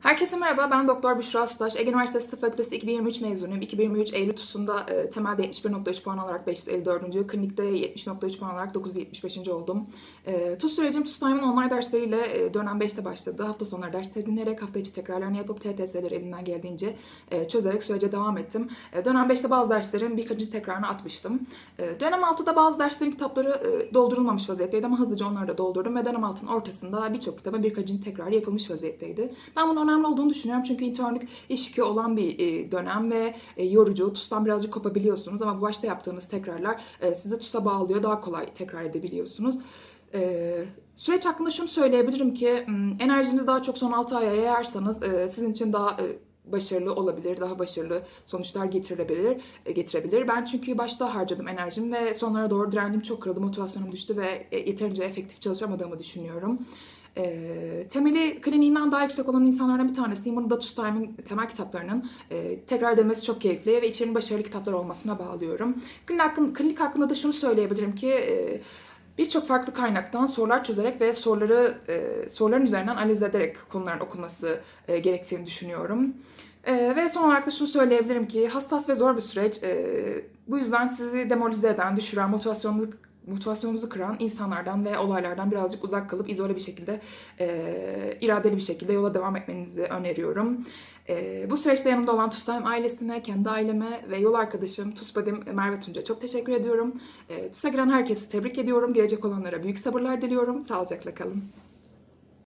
Herkese merhaba, ben Doktor Büşra Sudaş. Ege Üniversitesi Tıp Fakültesi 2023 mezunuyum. 2023 Eylül TUS'unda e, temelde 71.3 puan alarak 554. Klinikte 70.3 puan alarak 975. oldum. E, TUS sürecim TUS Time'ın online dersleriyle e, dönem 5'te başladı. Hafta sonları dersleri dinleyerek hafta içi tekrarlarını yapıp TTS'leri elinden geldiğince e, çözerek sürece devam ettim. E, dönem 5'te bazı derslerin birkaçıncı tekrarını atmıştım. E, dönem 6'da bazı derslerin kitapları e, doldurulmamış vaziyetteydi ama hızlıca onları da doldurdum ve dönem 6'nın ortasında birçok kitabın birkaçıncı tekrarı yapılmış vaziyetteydi. Ben bunun önemli olduğunu düşünüyorum çünkü internlük iş yükü olan bir e, dönem ve e, yorucu. TUS'tan birazcık kopabiliyorsunuz ama bu başta yaptığınız tekrarlar e, sizi TUS'a bağlıyor. Daha kolay tekrar edebiliyorsunuz. Süreç hakkında şunu söyleyebilirim ki m, enerjinizi daha çok son 6 aya yayarsanız sizin için daha başarılı olabilir, daha başarılı sonuçlar getirebilir, e, getirebilir. Ben çünkü başta harcadım enerjimi ve sonlara doğru direndim çok kırıldı, motivasyonum düştü ve yeterince efektif çalışamadığımı düşünüyorum. E, temeli kliniğinden daha yüksek olan insanlardan bir tanesiyim. Bunu da Datus Time'ın temel kitaplarının e, tekrar edilmesi çok keyifli ve içerinin başarılı kitaplar olmasına bağlıyorum. Klinik, hakkın, klinik hakkında da şunu söyleyebilirim ki e, birçok farklı kaynaktan sorular çözerek ve soruları e, soruların üzerinden analiz ederek konuların okunması e, gerektiğini düşünüyorum. E, ve son olarak da şunu söyleyebilirim ki hassas ve zor bir süreç. E, bu yüzden sizi demoralize eden, düşüren, motivasyonunuzu motivasyonunuzu kıran insanlardan ve olaylardan birazcık uzak kalıp izole bir şekilde, e, iradeli bir şekilde yola devam etmenizi öneriyorum. E, bu süreçte yanımda olan TUSTAYM ailesine, kendi aileme ve yol arkadaşım TUSBAD'im Merve Tunca çok teşekkür ediyorum. E, TUS'a giren herkesi tebrik ediyorum. Girecek olanlara büyük sabırlar diliyorum. Sağlıcakla kalın.